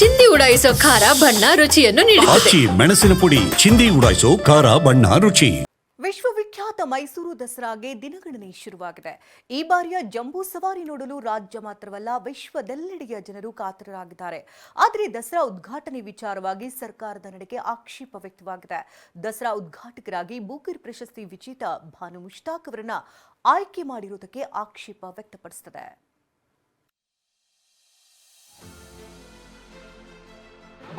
ಚಿಂದಿ ಉಡಾಯಿಸೋ ಖಾರ ಬಣ್ಣ ರುಚಿಯನ್ನು ನೀಡುತ್ತದೆ. ಆಚಿ ಮೆಣಸಿನ ಪುಡಿ ಚಿಂದಿ ಉಡಾಯಿಸೋ ಖಾರ ಬಣ್ಣ ರುಚಿ. ವಿಶ್ವವಿಖ್ಯಾತ ಮೈಸೂರು ದಸರಾಗೆ ದಿನಗಣನೆ ಶುರುವಾಗಿದೆ. ಈ ಬಾರಿಯ ಜಂಬೂ ಸವಾರಿ ನೋಡಲು ರಾಜ್ಯ ಮಾತ್ರವಲ್ಲ ವಿಶ್ವದೆಲ್ಲೆಡೆಯ ಜನರು ಕಾತರರಾಗಿದ್ದಾರೆ. ಆದರೆ ದಸರಾ ಉದ್ಘಾಟನೆ ವಿಚಾರವಾಗಿ ಸರ್ಕಾರದ ನಡೆಗೆ ಆಕ್ಷೇಪ ವ್ಯಕ್ತವಾಗಿದೆ. ದಸರಾ ಉದ್ಘಾಟಕರಾಗಿ ಬೂಕಿರ್ ಪ್ರಶಸ್ತಿ ವಿಜೇತ ಭಾನು ಮುಷ್ತಾಕ್ ಅವರನ್ನ ಆಯ್ಕೆ ಮಾಡಿರುವುದಕ್ಕೆ ಆಕ್ಷೇಪ ವ್ಯಕ್ತಪಡಿಸುತ್ತದೆ.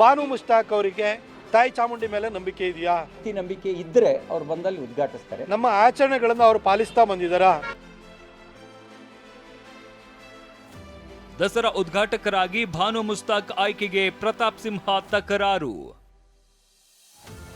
ಬಾನು ಮುಷ್ತಾಕ್ ಅವರಿಗೆ ತಾಯಿ ಚಾಮುಂಡಿ ಮೇಲೆ ನಂಬಿಕೆ ಇದೆಯಾ? ಈ ನಂಬಿಕೆ ಇದ್ದರೆ ಅವ್ರು ಬಂದಲ್ಲಿ ಉದ್ಘಾಟಿಸ್ತಾರೆ. ನಮ್ಮ ಆಚರಣೆಗಳನ್ನು ಅವರು ಪಾಲಿಸ್ತಾ ಬಂದಿದ್ದಾರಾ? ದಸರಾ ಉದ್ಘಾಟಕರಾಗಿ ಭಾನು ಮುಸ್ತಾಕ್ ಆಯ್ಕೆಗೆ ಪ್ರತಾಪ್ ಸಿಂಹ ತಕರಾರು.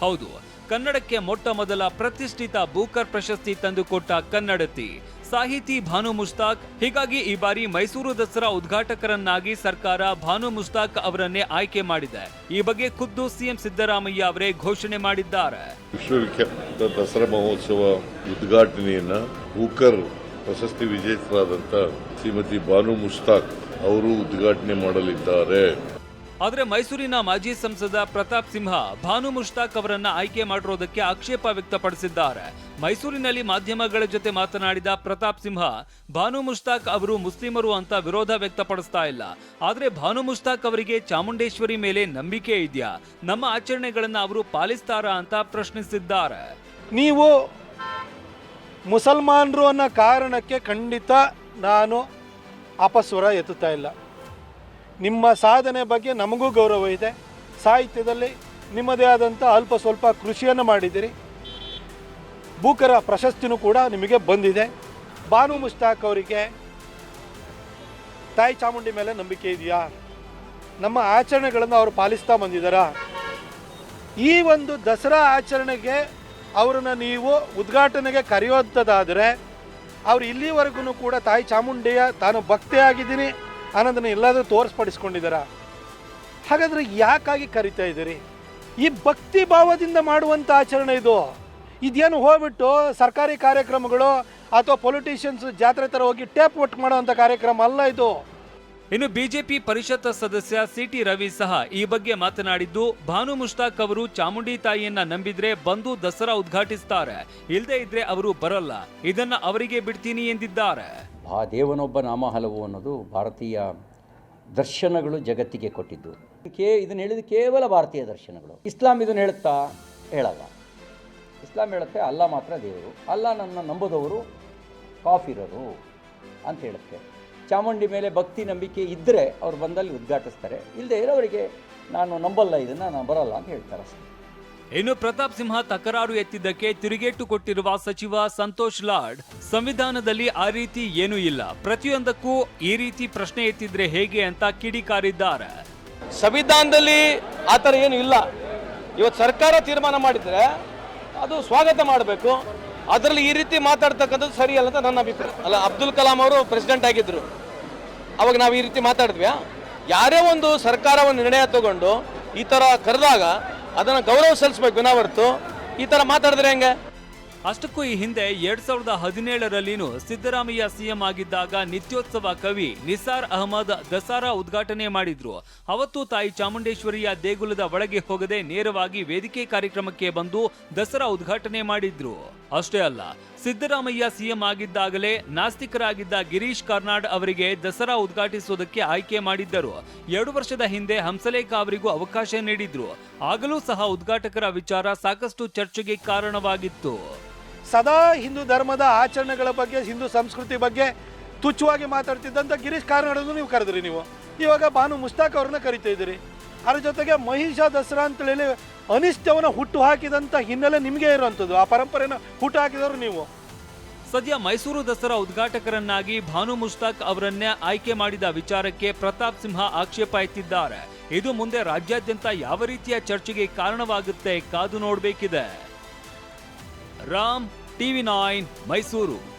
ಹೌದು ಕನ್ನಡಕ್ಕೆ ಮೊಟ್ಟ ಮೊದಲ ಪ್ರತಿಷ್ಠಿತ ಬೂಕರ್ ಪ್ರಶಸ್ತಿ ತಂದುಕೊಟ್ಟ ಕನ್ನಡತಿ ಸಾಹಿತಿ ಭಾನು ಮುಸ್ತಾಕ್. ಹೀಗಾಗಿ ಈ ಬಾರಿ ಮೈಸೂರು ದಸರಾ ಉದ್ಘಾಟಕರನ್ನಾಗಿ ಸರ್ಕಾರ ಭಾನು ಮುಸ್ತಾಕ್ ಅವರನ್ನೇ ಆಯ್ಕೆ ಮಾಡಿದೆ. ಈ ಬಗ್ಗೆ ಖುದ್ದು ಸಿಎಂ ಸಿದ್ದರಾಮಯ್ಯ ಅವರೇ ಘೋಷಣೆ ಮಾಡಿದ್ದಾರೆ. ವಿಶ್ವವಿಖ್ಯಾತ ದಸರಾ ಮಹೋತ್ಸವ ಉದ್ಘಾಟನೆಯನ್ನ ಹೂಕರ್ ಪ್ರಶಸ್ತಿ ವಿಜೇತರಾದಂತ ಶ್ರೀಮತಿ ಭಾನು ಮುಷ್ತಾಕ್ ಅವರು ಉದ್ಘಾಟನೆ ಮಾಡಲಿದ್ದಾರೆ. ಆದರೆ ಮೈಸೂರಿನ ಮಾಜಿ ಸಂಸದ ಪ್ರತಾಪ್ ಸಿಂಹ, ಭಾನು ಮುಷ್ತಾಕ್ ಅವರನ್ನ ಆಯ್ಕೆ ಮಾಡಿರೋದಕ್ಕೆ ಆಕ್ಷೇಪ ವ್ಯಕ್ತಪಡಿಸಿದ್ದಾರೆ. ಮೈಸೂರಿನಲ್ಲಿ ಮಾಧ್ಯಮಗಳ ಜೊತೆ ಮಾತನಾಡಿದ ಪ್ರತಾಪ್ ಸಿಂಹ, ಭಾನು ಮುಷ್ತಾಕ್ ಅವರು ಮುಸ್ಲಿಮರು ಅಂತ ವಿರೋಧ ವ್ಯಕ್ತಪಡಿಸ್ತಾ ಇಲ್ಲ. ಆದರೆ ಭಾನು ಮುಷ್ತಾಕ್ ಅವರಿಗೆ ಚಾಮುಂಡೇಶ್ವರಿ ಮೇಲೆ ನಂಬಿಕೆ ಇದೆಯಾ? ನಮ್ಮ ಆಚರಣೆಗಳನ್ನು ಅವರು ಪಾಲಿಸ್ತಾರಾ ಅಂತ ಪ್ರಶ್ನಿಸಿದ್ದಾರೆ. ನೀವು ಮುಸಲ್ಮಾನರು ಅನ್ನೋ ಕಾರಣಕ್ಕೆ ಖಂಡಿತ ನಾನು ಅಪಸ್ವರ ಎತ್ತುತ್ತಾ ಇಲ್ಲ. ನಿಮ್ಮ ಸಾಧನೆ ಬಗ್ಗೆ ನಮಗೂ ಗೌರವ ಇದೆ. ಸಾಹಿತ್ಯದಲ್ಲಿ ನಿಮ್ಮದೇ ಆದಂಥ ಅಲ್ಪ ಸ್ವಲ್ಪ ಕೃಷಿಯನ್ನು ಮಾಡಿದ್ದೀರಿ. ಬೂಕರ ಪ್ರಶಸ್ತಿನೂ ಕೂಡ ನಿಮಗೆ ಬಂದಿದೆ. ಬಾನು ಮುಸ್ತಾಕ್ ಅವರಿಗೆ ತಾಯಿ ಚಾಮುಂಡಿ ಮೇಲೆ ನಂಬಿಕೆ ಇದೆಯಾ? ನಮ್ಮ ಆಚರಣೆಗಳನ್ನು ಅವರು ಪಾಲಿಸ್ತಾ ಬಂದಿದ್ದಾರಾ? ಈ ಒಂದು ದಸರಾ ಆಚರಣೆಗೆ ಅವರನ್ನು ನೀವು ಉದ್ಘಾಟನೆಗೆ ಕರೆಯೋದಾದರೆ ಅವ್ರು ಇಲ್ಲಿವರೆಗೂ ಕೂಡ ತಾಯಿ ಚಾಮುಂಡಿಯ ತಾನು ಭಕ್ತಿ ಅನ್ನೋದನ್ನ ಎಲ್ಲಾದರೂ ಹಾಗಾದ್ರೆ ಹಾಗಾದರೆ ಯಾಕಾಗಿ ಕರಿತಾ ಇದ್ದೀರಿ? ಈ ಭಕ್ತಿ ಭಾವದಿಂದ ಮಾಡುವಂಥ ಆಚರಣೆ ಇದು. ಇದೇನು ಹೋಗ್ಬಿಟ್ಟು ಸರ್ಕಾರಿ ಕಾರ್ಯಕ್ರಮಗಳು ಅಥವಾ ಪೊಲಿಟಿಷಿಯನ್ಸ್ ಜಾತ್ರೆ ಥರ ಹೋಗಿ ಟೇಪ್ ಒಟ್ಟು ಮಾಡುವಂಥ ಕಾರ್ಯಕ್ರಮ ಅಲ್ಲ ಇದು. ಇನ್ನು ಬಿಜೆಪಿ ಪರಿಷತ್ ಸದಸ್ಯ ಸಿಟಿ ರವಿ ಸಹ ಈ ಬಗ್ಗೆ ಮಾತನಾಡಿದ್ದು, ಭಾನು ಮುಷ್ತಾಕ್ ಅವರು ಚಾಮುಂಡಿ ತಾಯಿಯನ್ನ ನಂಬಿದ್ರೆ ಬಂದು ದಸರಾ ಉದ್ಘಾಟಿಸ್ತಾರೆ. ಇಲ್ಲದೆ ಇದ್ರೆ ಅವರು ಬರಲ್ಲ. ಇದನ್ನ ಅವರಿಗೆ ಬಿಡ್ತೀನಿ ಎಂದಿದ್ದಾರೆ. ಆ ದೇವನೊಬ್ಬ ನಾಮ ಹಲವು ಅನ್ನೋದು ಭಾರತೀಯ ದರ್ಶನಗಳು ಜಗತ್ತಿಗೆ ಕೊಟ್ಟಿದ್ದು. ಕೇ, ಇದನ್ನು ಹೇಳಿದ ಕೇವಲ ಭಾರತೀಯ ದರ್ಶನಗಳು. ಇಸ್ಲಾಂ ಇದನ್ನು ಹೇಳುತ್ತಾ ಹೇಳಲ್ಲ. ಇಸ್ಲಾಂ ಹೇಳುತ್ತೆ, ಅಲ್ಲ ಮಾತ್ರ ದೇವರು. ಅಲ್ಲ ನನ್ನ ನಂಬುದವರು ಕಾಫಿರರು ಅಂತ ಹೇಳುತ್ತೆ. ಚಾಮುಂಡಿ ಮೇಲೆ ಭಕ್ತಿ ನಂಬಿಕೆ ಇದ್ದರೆ ಅವ್ರು ಬಂದಲ್ಲಿ ಉದ್ಘಾಟಿಸ್ತಾರೆ. ಇಲ್ಲದೆ ಇರೋವರಿಗೆ ನಾನು ನಂಬಲ್ಲ ಇದನ್ನು ನಾನು ಬರಲ್ಲ ಅಂತ ಹೇಳ್ತಾರೆ ಅಷ್ಟೇ. ಇನ್ನು ಪ್ರತಾಪ್ ಸಿಂಹ ತಕರಾರು ಎತ್ತಿದ್ದಕ್ಕೆ ತಿರುಗೇಟು ಕೊಟ್ಟಿರುವ ಸಚಿವ ಸಂತೋಷ್ ಲಾಡ್ ಸಂವಿಧಾನದಲ್ಲಿ ಆ ರೀತಿ ಏನೂ ಇಲ್ಲ. ಪ್ರತಿಯೊಂದಕ್ಕೂ ಈ ರೀತಿ ಪ್ರಶ್ನೆ ಎತ್ತಿದ್ರೆ ಹೇಗೆ ಅಂತ ಕಿಡಿಕಾರಿದ್ದಾರೆ. ಸಂವಿಧಾನದಲ್ಲಿ ಆ ಥರ ಏನು ಇಲ್ಲ. ಇವತ್ತು ಸರ್ಕಾರ ತೀರ್ಮಾನ ಮಾಡಿದರೆ ಅದು ಸ್ವಾಗತ ಮಾಡಬೇಕು. ಅದರಲ್ಲಿ ಈ ರೀತಿ ಮಾತಾಡ್ತಕ್ಕಂಥದ್ದು ಸರಿ ಅಲ್ಲ ಅಂತ ನನ್ನ ಅಭಿಪ್ರಾಯ. ಅಲ್ಲ, ಅಬ್ದುಲ್ ಕಲಾಂ ಅವರು ಪ್ರೆಸಿಡೆಂಟ್ ಆಗಿದ್ದರು ಅವಾಗ ನಾವು ಈ ರೀತಿ ಮಾತಾಡಿದ್ವಿ ಯಾರೇ ಒಂದು ಸರ್ಕಾರ ಒಂದು ನಿರ್ಣಯ ತಗೊಂಡು ಈ ಥರ ಕರೆದಾಗ ಅದನ್ನು ಗೌರವ ಸಲ್ಲಿಸ್ಬೇಕು ವಿನಾ ಹೊರತು, ಈ ಥರ ಮಾತಾಡಿದ್ರೆ ಹೆಂಗೆ? ಅಷ್ಟಕ್ಕೂ ಈ ಹಿಂದೆ ಎರಡ್ ಸಾವಿರದ ಹದಿನೇಳರಲ್ಲಿನೂ ಸಿದ್ದರಾಮಯ್ಯ ಸಿಎಂ ಆಗಿದ್ದಾಗ ನಿತ್ಯೋತ್ಸವ ಕವಿ ನಿಸಾರ್ ಅಹಮದ್ ದಸರಾ ಉದ್ಘಾಟನೆ ಮಾಡಿದ್ರು. ಅವತ್ತು ತಾಯಿ ಚಾಮುಂಡೇಶ್ವರಿಯ ದೇಗುಲದ ಒಳಗೆ ಹೋಗದೆ ನೇರವಾಗಿ ವೇದಿಕೆ ಕಾರ್ಯಕ್ರಮಕ್ಕೆ ಬಂದು ದಸರಾ ಉದ್ಘಾಟನೆ ಮಾಡಿದ್ರು. ಅಷ್ಟೇ ಅಲ್ಲ, ಸಿದ್ದರಾಮಯ್ಯ ಸಿಎಂ ಆಗಿದ್ದಾಗಲೇ ನಾಸ್ತಿಕರಾಗಿದ್ದ ಗಿರೀಶ್ ಕಾರ್ನಾಡ್ ಅವರಿಗೆ ದಸರಾ ಉದ್ಘಾಟಿಸುವುದಕ್ಕೆ ಆಯ್ಕೆ ಮಾಡಿದ್ದರು. ಎರಡು ವರ್ಷದ ಹಿಂದೆ ಹಂಸಲೇಖ ಅವರಿಗೂ ಅವಕಾಶ ನೀಡಿದ್ರು. ಆಗಲೂ ಸಹ ಉದ್ಘಾಟಕರ ವಿಚಾರ ಸಾಕಷ್ಟು ಚರ್ಚೆಗೆ ಕಾರಣವಾಗಿತ್ತು. ಸದಾ ಹಿಂದೂ ಧರ್ಮದ ಆಚರಣೆಗಳ ಬಗ್ಗೆ, ಹಿಂದೂ ಸಂಸ್ಕೃತಿ ಬಗ್ಗೆ ತುಚ್ಛವಾಗಿ ಮಾತಾಡ್ತಿದ್ದಂಥ ಗಿರೀಶ್ ಕಾರ್ನಾಡನ್ನು ನೀವು ಕರೆದ್ರಿ ನೀವು. ಇವಾಗ ಭಾನು ಮುಸ್ತಾಕ್ ಅವ್ರನ್ನ ಕರಿತಾ ಇದ್ದೀರಿ. ಅದ್ರ ಜೊತೆಗೆ ಮಹಿಷಾ ದಸರಾ ಅಂತೇಳಿ ಅನಿಷ್ಟವನ್ನ ಹುಟ್ಟು ಹಾಕಿದಂಥ ಹಿನ್ನೆಲೆ ನಿಮಗೆ ಇರುವಂಥದ್ದು. ಆ ಪರಂಪರೆನ ಹುಟ್ಟು ಹಾಕಿದವರು ನೀವು. ಸದ್ಯ ಮೈಸೂರು ದಸರಾ ಉದ್ಘಾಟಕರನ್ನಾಗಿ ಭಾನು ಮುಷ್ತಾಕ್ ಅವರನ್ನೇ ಆಯ್ಕೆ ಮಾಡಿದ ವಿಚಾರಕ್ಕೆ ಪ್ರತಾಪ್ ಸಿಂಹ ಆಕ್ಷೇಪ ಎತ್ತಿದ್ದಾರೆ. ಇದು ಮುಂದೆ ರಾಜ್ಯಾದ್ಯಂತ ಯಾವ ರೀತಿಯ ಚರ್ಚೆಗೆ ಕಾರಣವಾಗುತ್ತೆ ಕಾದು ನೋಡಬೇಕಿದೆ. Ram, TV nine, Mysuru.